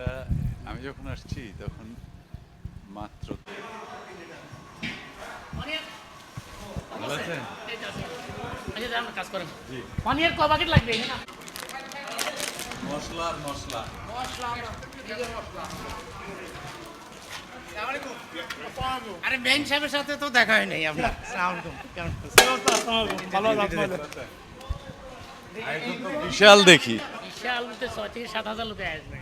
আমরা আমি যখন আসছি তখন মাত্র আচ্ছা মশলা মশলা। আরে বেন সাহেবের সাথে তো দেখা হয় নাই আপনার বিশাল দেখি। বিশাল ছয় থেকে সাত হাজার লোক আসবে।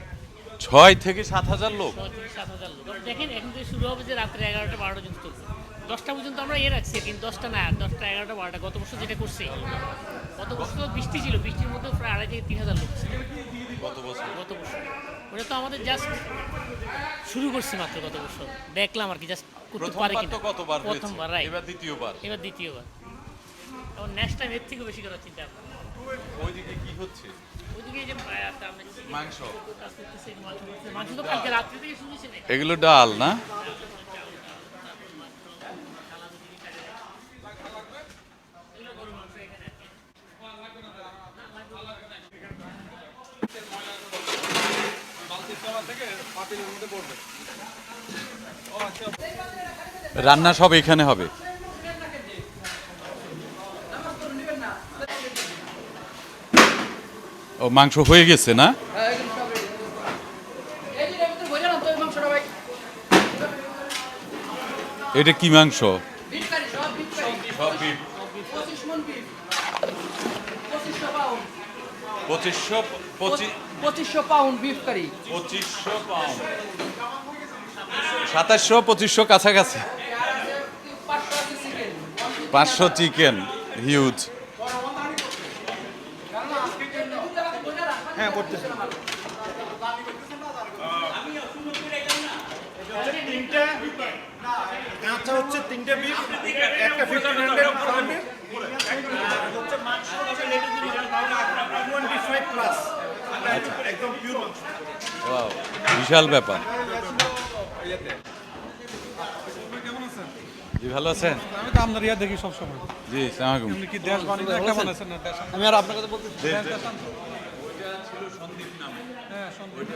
ছয় থেকে সাত হাজার লোক। দেখেন এখন থেকে শুরু হবে যে রাত্রে এগারোটা বারোটা পর্যন্ত। দশটা পর্যন্ত আমরা ইয়ে রাখছি কিন্তু দশটা না দশটা এগারোটা বারোটা। গত বছর যেটা করছি গত বছর তো বৃষ্টি ছিল বৃষ্টির মধ্যে প্রায় আড়াই থেকে তিন হাজার লোক ছিল। কত বছর। গত বছর। ওটা তো আমাদের জাস্ট শুরু করছি মাত্র গত বছর। দেখলাম আর কি জাস্ট করতে পারে তো কতবার প্রথমবার রাইট এবার দ্বিতীয়বার। এবার দ্বিতীয়বার। এবং নেক্সট টাইম এর থেকে বেশি করার চিন্তা। ওইদিকে কি হচ্ছে? এগুলো ডাল না। রান্না সব এখানে হবে। মাংস হয়ে গেছে, না? এটা কি মাংস? পঁচিশশো পঁচিশ পঁচিশশো পাউন্ড। পঁচিশশো পাউন্ড সাতাশশো পঁচিশশো কাছাকাছি। পাঁচশো চিকেন, হিউজ হ্যাঁ করতেছি তিনটে কাঁচা হচ্ছে তিনটে বিফ একটা ফিফটিন হান্ড্রেড পাউন্ডের আর হচ্ছে মাংস হচ্ছে টোয়েন্টি ফাইভ প্লাস একদম পিওর মাংস Wow, বিশাল ব্যাপার। কেমন আছেন জি ভালো আছেন? আমি তো আপনার ইয়া দেখি সবসময় জি সালামালাইকুম আপনি কি দেশ বাণিজ্য একটা বানাচ্ছেন না আমি আর আপনার কথা বলতে হ্যাঁ সন্দীপ।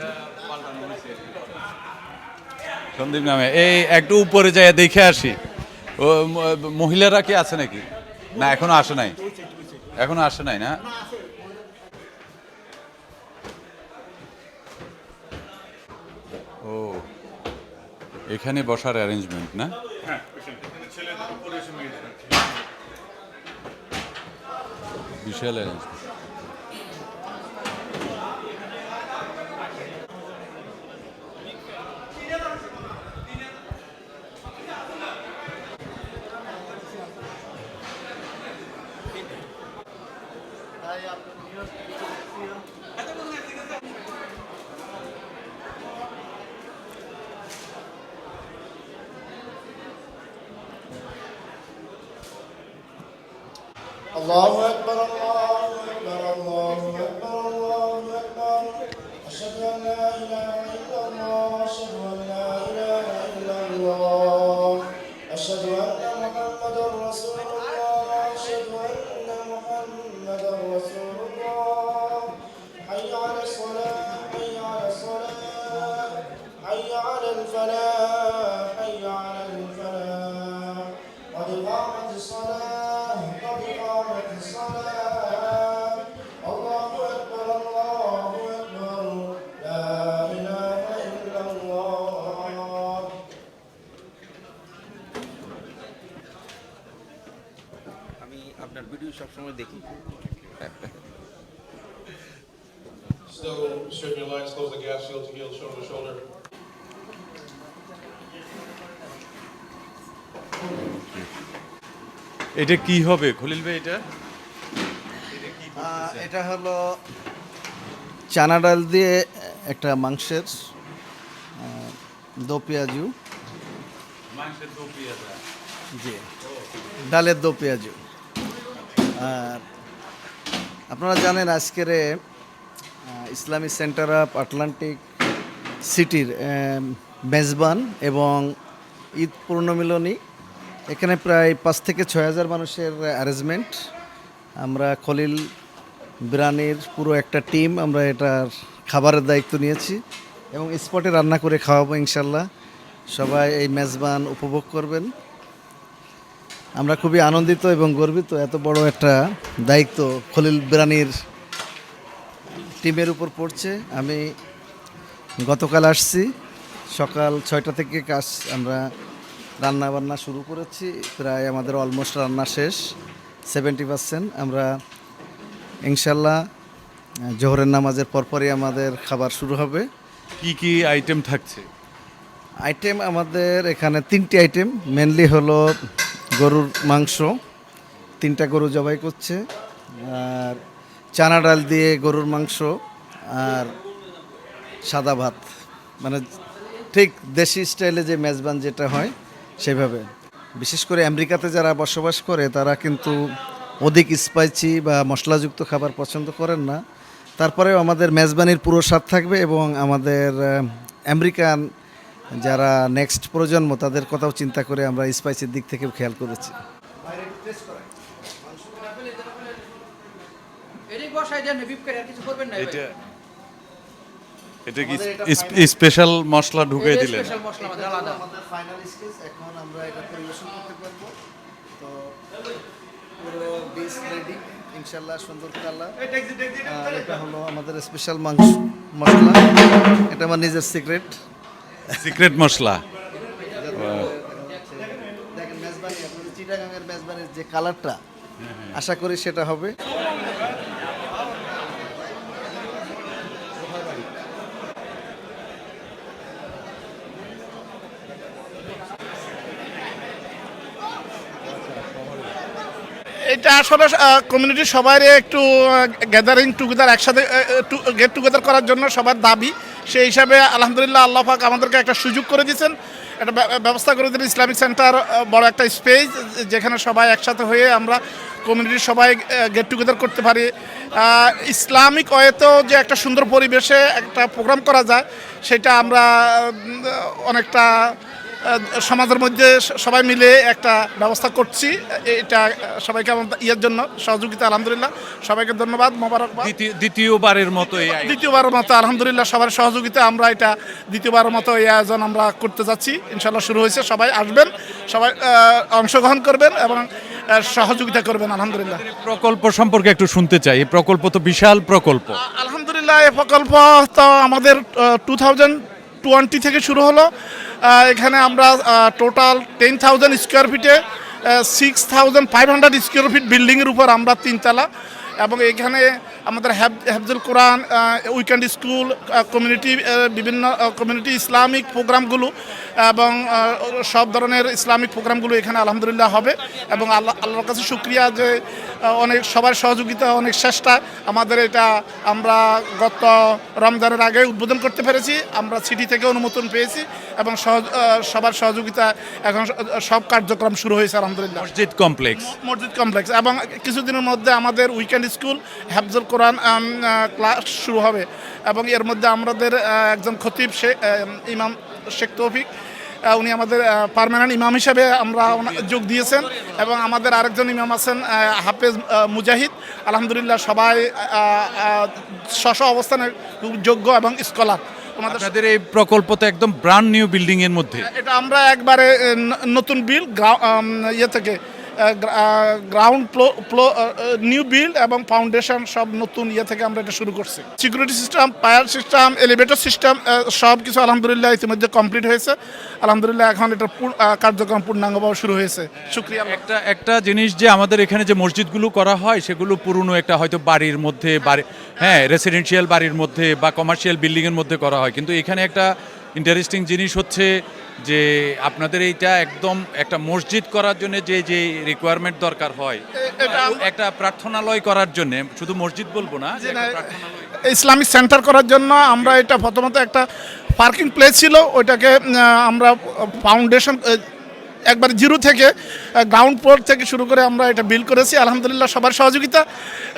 সন্দীপ নামে। এই একটু উপরে যাই দেখে আসি। মহিলারা কি আছে নাকি? না এখনও আসে নাই। এখনও আসে নাই না? ও এখানে বসার অ্যারেঞ্জমেন্ট না? বিশাল অ্যারেঞ্জমেন্ট الله أكبر الله أكبر الله أكبر الله أكبر. أشهد أن لا إله إلا الله أشهد أن لا إله إلا الله. أشهد أن محمدا رسول الله أشهد أن محمدا رسول الله. حي على আপনার ভিডিও সবসময় দেখি Still straighten your lines, close the gas, heel to heel, shoulder to shoulder. এটা কি হবে খলিল ভাই এটা এটা হলো চানা ডাল দিয়ে একটা মাংসের দো পেঁয়াজু মাংসের দো পেঁয়াজা জি ডালের দো পেঁয়াজু আর আপনারা জানেন আজকের ইসলামিক সেন্টার অফ আটলান্টিক সিটির মেজবান এবং ঈদ পূর্ণমিলনী। এখানে প্রায় পাঁচ থেকে ছয় হাজার মানুষের অ্যারেঞ্জমেন্ট আমরা খলিল বিরানির পুরো একটা টিম আমরা এটার খাবারের দায়িত্ব নিয়েছি এবং স্পটে রান্না করে খাওয়াবো ইনশাল্লাহ। সবাই এই মেজবান উপভোগ করবেন। আমরা খুবই আনন্দিত এবং গর্বিত এত বড় একটা দায়িত্ব খলিল বিরানির টিমের উপর পড়ছে। আমি গতকাল আসছি সকাল ছয়টা থেকে কাজ আমরা রান্না বান্না শুরু করেছি প্রায় আমাদের অলমোস্ট রান্না শেষ সেভেন্টি পার্সেন্ট আমরা ইনশাল্লাহ জোহরের নামাজের পরপরই আমাদের খাবার শুরু হবে। কি কি আইটেম থাকছে? আইটেম আমাদের এখানে তিনটি আইটেম মেনলি হলো গরুর মাংস, তিনটা গরু জবাই করছে, আর চানা ডাল দিয়ে গরুর মাংস আর সাদা ভাত। মানে ঠিক দেশি স্টাইলে যে মেজবান যেটা হয়, সেভাবে। বিশেষ করে আমেরিকাতে যারা বসবাস করে, তারা কিন্তু অধিক স্পাইসি বা মশলাযুক্ত খাবার পছন্দ করেন না। তারপরেও আমাদের মেজবানির পুরো স্বাদ থাকবে এবং আমাদের আমেরিকান যারা নেক্সট প্রজন্ম তাদের কথাও চিন্তা করে আমরা স্পাইসের দিক থেকেও খেয়াল করেছি। এটা কি স্পেশাল মশলা ঢুকিয়ে দিলেন? স্পেশাল মশলা আমাদের আলাদা। আমাদের ফাইনাল স্টেজ এখন আমরা এটা পরিবেশন করতে পারব। তো পুরো ডিশ রেডি ইনশাল্লাহ সুন্দর আর এটা হলো আমাদের স্পেশাল মাংস মশলা। এটা আমার নিজের সিক্রেট সিক্রেট মশলা। দেখেন মেজবানি আপনাদের চিটাগাঙের মেজবানির যে কালারটা আশা করি সেটা হবে। এটা আসলে কমিউনিটির সবাই একটু গ্যাদারিং টুগেদার একসাথে গেট টুগেদার করার জন্য সবার দাবি। সেই হিসাবে আলহামদুলিল্লাহ আল্লাহ পাক আমাদেরকে একটা সুযোগ করে দিয়েছেন। একটা ব্যবস্থা করে দিলেন ইসলামিক সেন্টার বড় একটা স্পেস, যেখানে সবাই একসাথে হয়ে আমরা কমিউনিটির সবাই গেট টুগেদার করতে পারি। ইসলামিক ওয়েতেও যে একটা সুন্দর পরিবেশে একটা প্রোগ্রাম করা যায়, সেটা আমরা অনেকটা সমাজের মধ্যে সবাই মিলে একটা ব্যবস্থা করছি। এটা সবাইকে ইয়ের জন্য সহযোগিতা আলহামদুলিল্লাহ। সবাইকে ধন্যবাদ মোবারকবাদ। দ্বিতীয়- দ্বিতীয়বারের মতো দ্বিতীয়বারের মতো আলহামদুলিল্লাহ সবার সহযোগিতা। আমরা এটা দ্বিতীয়বারের মতো এই আয়োজন আমরা করতে যাচ্ছি। ইনশাল্লাহ শুরু হয়েছে। সবাই আসবেন সবাই অংশগ্রহণ করবেন এবং সহযোগিতা করবেন আলহামদুলিল্লাহ। প্রকল্প সম্পর্কে একটু শুনতে চাই। এই প্রকল্প তো বিশাল প্রকল্প। আলহামদুলিল্লাহ এই প্রকল্প তো আমাদের টু থাউজেন্ড টোয়েন্টি থেকে শুরু হলো। এখানে আমরা টোটাল টেন থাউজেন্ড স্কোয়ার ফিটে six thousand five hundred square feet বিল্ডিংয়ের উপর আমরা তিনতলা। এবং এখানে আমাদের হেফজুল কোরআন উইকেন্ড স্কুল কমিউনিটি বিভিন্ন কমিউনিটি ইসলামিক প্রোগ্রামগুলো এবং সব ধরনের ইসলামিক প্রোগ্রামগুলো এখানে আলহামদুলিল্লাহ হবে এবং আল্লাহ আল্লাহর কাছে শুক্রিয়া যে অনেক সবার সহযোগিতা অনেক চেষ্টা আমাদের এটা আমরা গত রমজানের আগে উদ্বোধন করতে পেরেছি আমরা সিটি থেকে অনুমোদন পেয়েছি এবং সহজ- সবার সহযোগিতা এখন সব কার্যক্রম শুরু হয়েছে আলহামদুলিল্লাহ। মসজিদ কমপ্লেক্স। মসজিদ কমপ্লেক্স এবং কিছুদিনের মধ্যে আমাদের উইকেন্ড স্কুল হেফজুল কোরআন ক্লাস শুরু হবে এবং এর মধ্যে আমাদের একজন খতিব শে- আহ, ইমাম শেখ তৌফিক উনি আমাদের পার্মানেন্ট ইমাম হিসেবে আমরা যোগ দিয়েছেন এবং আমাদের আরেকজন ইমাম আছেন হাফেজ মুজাহিদ। আলহামদুলিল্লাহ সবাই স্ব অবস্থানে যোগ্য এবং স্কলার। আমাদের এই প্রকল্প তো একদম ব্রান্ড নিউ বিল্ডিং এর মধ্যে। এটা আমরা একবারে নতুন বিল ইয়ে থেকে গ্রাউন্ড ফ্লো নিউ বিল্ড এবং ফাউন্ডেশন সব নতুন ইয়ে থেকে আমরা এটা শুরু করছি। Security system fire system elevator system সব কিছু আলহামদুলিল্লাহ ইতিমধ্যে কমপ্লিট হয়েছে। আলহামদুলিল্লাহ এখন এটা কার্যক্রম পূর্ণাঙ্গভাবে শুরু হয়েছে। শুক্রিয়া একটা একটা জিনিস যে আমাদের এখানে যে মসজিদগুলো করা হয়, সেগুলো পুরনো একটা হয়তো বাড়ির মধ্যে, বাড়ি হ্যাঁ রেসিডেন্সিয়াল বাড়ির মধ্যে বা কমার্শিয়াল বিল্ডিংয়ের মধ্যে করা হয়। কিন্তু এখানে একটা ইন্টারেস্টিং জিনিস হচ্ছে যে আপনাদের এইটা একদম একটা মসজিদ করার জন্য যে যে রিকোয়ারমেন্ট দরকার হয়। এটা একটা প্রার্থনালয় করার জন্য শুধু মসজিদ বলব না ইসলামিক সেন্টার করার জন্য আমরা এটা প্রথমত একটা পার্কিং প্লেস ছিল ওইটাকে আমরা ফাউন্ডেশন একবার জিরো থেকে গ্রাউন্ড ফ্লোর থেকে শুরু করে আমরা এটা বিল করেছি। আলহামদুলিল্লাহ সবার সহযোগিতা।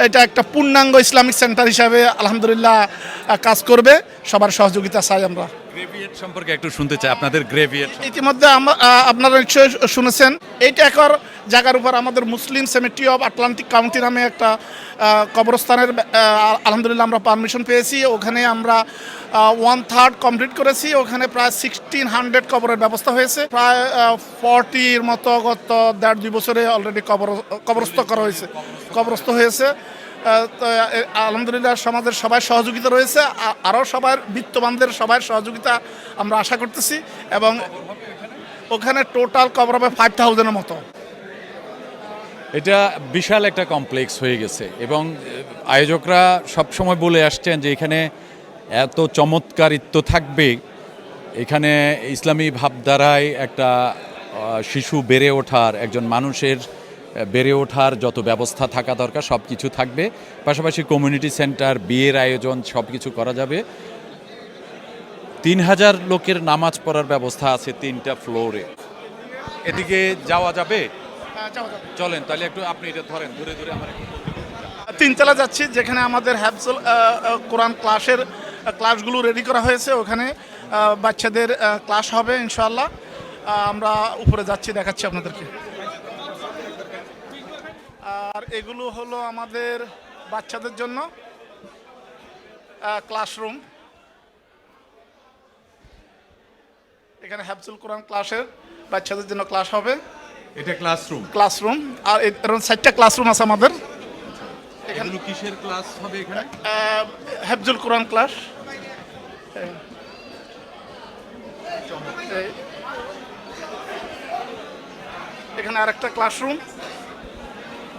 এটা একটা পূর্ণাঙ্গ ইসলামিক সেন্টার হিসাবে আলহামদুলিল্লাহ কাজ করবে। সবার সহযোগিতা চাই আমরা। গ্রেভিয়েট সম্পর্কে একটু শুনতে চাই আপনাদের গ্রেভিয়েট ইতিমধ্যে আপনারা নিশ্চয়ই শুনেছেন। এইটা একর জায়গার উপর আমাদের Muslim cemetery of Atlantic County নামে একটা কবরস্থানের আলহামদুলিল্লাহ আমরা পারমিশন পেয়েছি। ওখানে আমরা ওয়ান থার্ড কমপ্লিট করেছি। ওখানে প্রায় সিক্সটিন হান্ড্রেড কবরের ব্যবস্থা হয়েছে। প্রায় ফর্টির মতো গত দেড় দুই বছরে অলরেডি কবর, কবরস্থ করা হয়েছে। কবরস্থ হয়েছে। আলহামদুলিল্লাহ সমাজের সবাই সহযোগিতা রয়েছে। আরও সবার বিত্তবানদের সবার সহযোগিতা আমরা আশা করতেছি এবং ওখানে টোটাল কভার হবে ফাইভ থাউজেন্ডের মতো। এটা বিশাল একটা কমপ্লেক্স হয়ে গেছে এবং আয়োজকরা সব সময় বলে আসছেন যে এখানে এত চমৎকারিত্ব থাকবে। এখানে ইসলামী ভাবধারায় একটা শিশু বেড়ে ওঠার একজন মানুষের বেড়ে ওঠার যত ব্যবস্থা থাকা দরকার সব কিছু থাকবে। পাশাপাশি কমিউনিটি সেন্টার বিয়ের আয়োজন সব কিছু করা যাবে। তিন হাজার লোকের নামাজ পড়ার ব্যবস্থা আছে তিনটা ফ্লোরে এদিকে যাওয়া যাবে? চলেন তাহলে একটু আপনি এটা ধরেন ধরে ধরে আমার তিনতলা যাচ্ছি যেখানে আমাদের হ্যাবসুল কোরআন ক্লাসের ক্লাসগুলো রেডি করা হয়েছে। ওখানে বাচ্চাদের ক্লাস হবে ইনশাল্লাহ আমরা উপরে যাচ্ছি দেখাচ্ছি আপনাদেরকে। আর এগুলো হলো আমাদের বাচ্চাদের জন্য ক্লাসরুম এখানে হ্যাবসুল কোরআন ক্লাসের বাচ্চাদের জন্য ক্লাস হবে। এটা ক্লাসরুম ক্লাসরুম আর এরকম চারটা ক্লাসরুম আছে আমাদের। এগুলো কিসের ক্লাস হবে এখানে? আহ, হেফজুল কোরআন ক্লাস এখানে আরেকটা ক্লাসরুম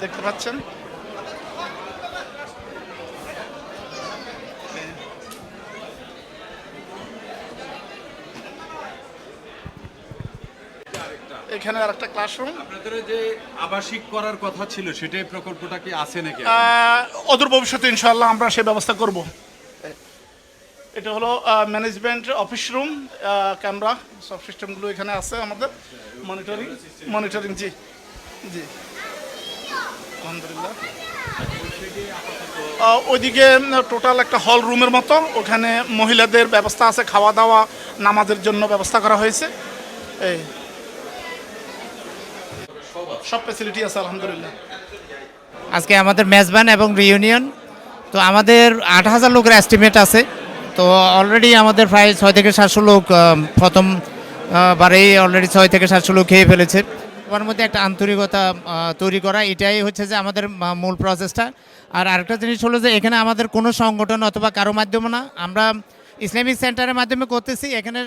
দেখতে পাচ্ছেন। এখানে আরেকটা ক্লাসরুম। আপনাদের যে আবাসিক করার কথা ছিল সেটাই প্রকল্পটা কি আছে নাকি অদূর ভবিষ্যতে ইনশাআল্লাহ আমরা সে ব্যবস্থা করব। এটা হলো ম্যানেজমেন্ট অফিস রুম ক্যামেরা সব সিস্টেমগুলো এখানে আছে আমাদের। মনিটরিং মনিটরিং জি জি। আলহামদুলিল্লাহ। ওইদিকে টোটাল একটা হল রুমের মতো। ওখানে মহিলাদের ব্যবস্থা আছে, খাওয়া দাওয়া, নামাজের জন্য ব্যবস্থা করা হয়েছে। এই। সব ফেসিলিটি আছে, আলহামদুলিল্লাহ। আজকে আমাদের মেজবান এবং রিউনিয়ন তো আমাদের আট হাজার লোকের এস্টিমেট আছে। তো অলরেডি আমাদের প্রায় ছয় থেকে সাতশো লোক প্রথম বারেই অলরেডি ছয় থেকে সাতশো লোক খেয়ে ফেলেছে। সবার মধ্যে একটা আন্তরিকতা তৈরি করা, এটাই হচ্ছে যে আমাদের মূল প্রসেসটা আর আরেকটা জিনিস হলো যে এখানে আমাদের কোনো সংগঠন অথবা কারও মাধ্যমে না, আমরা ইসলামিক সেন্টারের মাধ্যমে করতেছি এখানে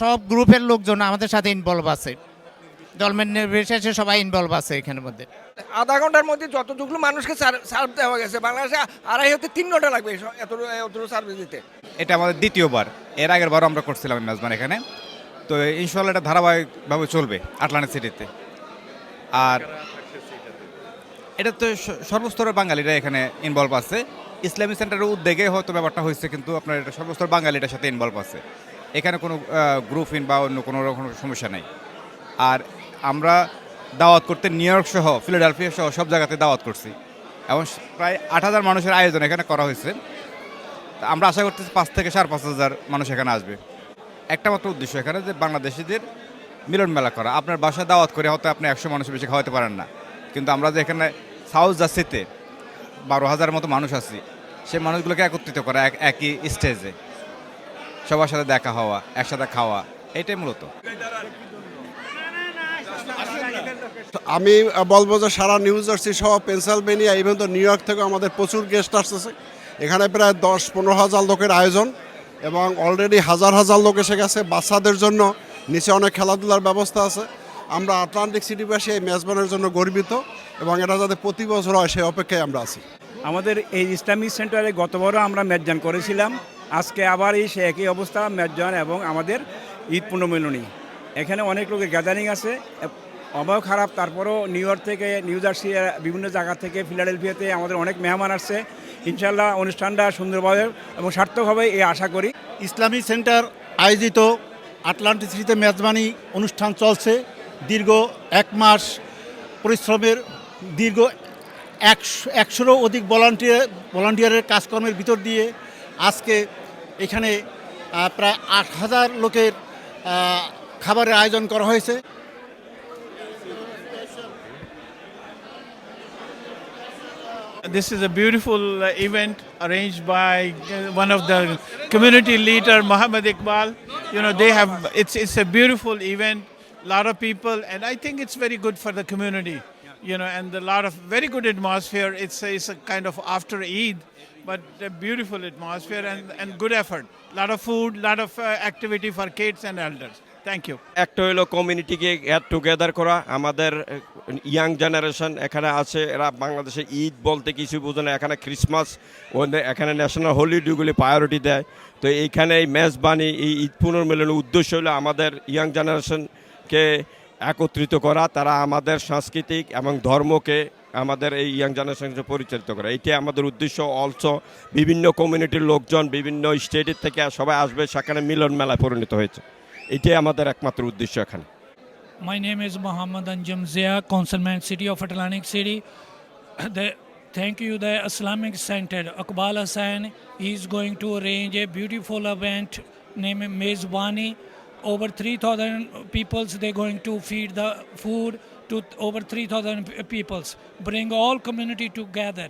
সব গ্রুপের লোকজন আমাদের সাথে ইনভলভ আছে। দলমের নির্বিশেষে সবাই ইনভলভ আছে এখানের মধ্যে। আধা ঘণ্টার মধ্যে যতটুকু মানুষকে সার্ভ দেওয়া গেছে বাংলাদেশে আড়াই হতে তিন ঘণ্টা লাগবে এত এত সার্ভিস দিতে। এটা আমাদের দ্বিতীয়বার। এর আগের বারও আমরা করছিলাম মেজবান এখানে। তো ইনশাল্লাহ এটা ধারাবাহিকভাবে চলবে আটলান্টিক সিটিতে আর এটা তো স- সর্বস্তরের বাঙালিরা এখানে ইনভলভ আছে। ইসলামী সেন্টারের উদ্যোগে হয়তো ব্যাপারটা হয়েছে কিন্তু আপনার এটা সর্বস্তর বাঙালিটার সাথে ইনভলভ আছে। এখানে কোনো গ্রুপ ইন বা অন্য কোনো রকম সমস্যা নেই। আর আমরা দাওয়াত করতে নিউ ইয়র্ক সহ ফিলাডেলফিয়া সহ সব জায়গাতে দাওয়াত করছি। এবং প্রায় আট হাজার মানুষের আয়োজন এখানে করা হয়েছে। আমরা আশা করতেছি পাঁচ থেকে সাড়ে পাঁচ হাজার মানুষ এখানে আসবে। একটা মাত্র উদ্দেশ্য এখানে যে বাংলাদেশিদের মিলন মেলা করা। আপনার বাসায় দাওয়াত করে হয়তো আপনি একশো মানুষের বেশি খাওয়াতে পারেন না। কিন্তু আমরা যে এখানে সাউথ জার্সিতে বারো হাজার মতো মানুষ আছি সেই মানুষগুলোকে একত্রিত করা এক একই স্টেজে সবার সাথে দেখা হওয়া, একসাথে খাওয়া, এটাই মূলত। আমি বলব যে সারা নিউ জার্সি সহ পেনসিলভেনিয়া ইভেন তো নিউ ইয়র্ক থেকে আমাদের প্রচুর গেস্ট আসতেছে এখানে প্রায় দশ পনেরো হাজার লোকের আয়োজন এবং অলরেডি হাজার হাজার লোক এসে গেছে। বাচ্চাদের জন্য নিচে অনেক খেলাধুলার ব্যবস্থা আছে। আমরা আটলান্টিক সিটিবাসী এই মেজবানের জন্য গর্বিত এবং এটা যাতে প্রতি বছর হয় সেই অপেক্ষায় আমরা আছি। আমাদের এই ইসলামিক সেন্টারে গতবারও আমরা মেজ্জান করেছিলাম। আজকে আবার এই সে একই অবস্থা মেজ্জান এবং আমাদের ঈদ পুনর্মিলনী। এখানে অনেক লোকের গ্যাদারিং আছে। অবয় খারাপ, তারপরও নিউ ইয়র্ক থেকে নিউ জার্সি বিভিন্ন জায়গা থেকে ফিলাডেলফিয়াতে আমাদের অনেক মেহমান আসছে। ইনশাল্লাহ অনুষ্ঠানটা সুন্দরভাবে এবং সার্থকভাবে এই আশা করি। ইসলামী সেন্টার আয়োজিত আটলান্টিক সিটিতে মেজবানি অনুষ্ঠান চলছে। দীর্ঘ এক মাস পরিশ্রমের, দীর্ঘ একশো, একশোরও অধিক ভলান্টিয়ার ভলান্টিয়ারের কাজকর্মের ভিতর দিয়ে আজকে এখানে প্রায় আট হাজার লোকের খাবারের আয়োজন করা হয়েছে This is a beautiful uh, event arranged by uh, one of the community leader, Muhammad Iqbal. You know, they have it's it's a beautiful event. A lot of people, and I think it's very good for the community. You know, and a lot of very good atmosphere. It's a, it's a kind of after Eid, but a beautiful atmosphere and, and good effort. A lot of food, a lot of uh, activity for kids and elders. Thank you একটা হলো কমিউনিটিকে get together করা। আমাদের young generation এখানে আছে, এরা বাংলাদেশে ঈদ বলতে কিছু বোঝে না। এখানে ক্রিসমাস এখানে ন্যাশনাল হলিডেগুলি প্রায়োরিটি দেয়। তো এইখানে এই মেজবানি এই ঈদ পুনর্মিলনের উদ্দেশ্য হলো আমাদের ইয়াং জেনারেশনকে একত্রিত করা। তারা আমাদের সাংস্কৃতিক এবং ধর্মকে আমাদের এই ইয়াং জেনারেশনকে পরিচালিত করা। এটি আমাদের উদ্দেশ্য। অলসো বিভিন্ন কমিউনিটির লোকজন বিভিন্ন স্টেটের থেকে সবাই আসবে। সেখানে মিলন মেলায় পরিণত হয়েছে। এটাই আমাদের একমাত্র উদ্দেশ্য এখানে My name is Muhammad Anjum Zia, Councilman City of Atlantic City. The, thank you, the Islamic Center. Akbal Hassan is going to arrange a beautiful event named Mezbani. Over 3,000 peoples, they're going to feed the food to over 3,000 p- peoples. Bring all community together.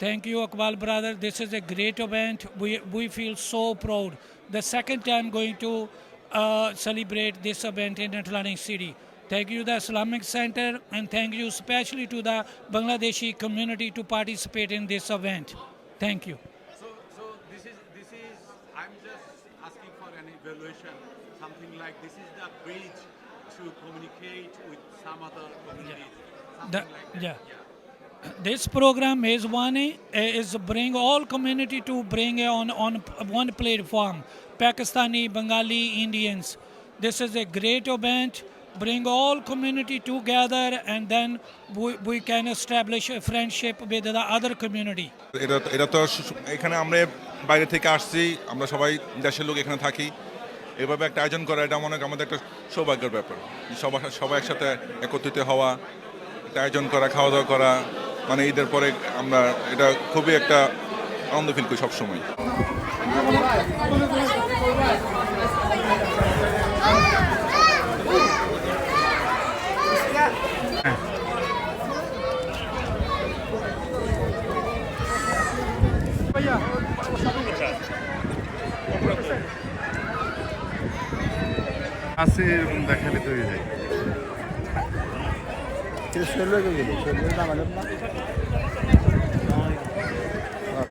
Thank you, Akbal brother. This is a great event. We, we feel so proud. The second time going to uh, celebrate this event in Atlantic City. Thank you, the Islamic Center, and thank you especially to the Bangladeshi community to participate in this event. Thank you. So, so this is this is. I'm just asking for an evaluation. Something like this is the bridge to communicate with some other communities. Something The, like that. yeah. This program is one is bring all community to bring on on one platform. Pakistani, Bengali, Indians. This is a great event. Bring all community together, and then we, we can establish a friendship with the other community. এটা তো এখানে আমরা বাইরে থেকে আসছি আমরা সবাই দেশের লোক এখানে থাকি এভাবে একটা আয়োজন করা এটা মনে আমাদের একটা সৌভাগ্যের ব্যাপার সবাই সবাই একসাথে একত্রিত হওয়া একটা আয়োজন করা খাওয়া দাওয়া করা মানে ঈদের পরে আমরা এটা খুবই একটা আনন্দ ফিল করি সবসময় আছে এরকম দেখালে তৈরি যায় শেষ হলো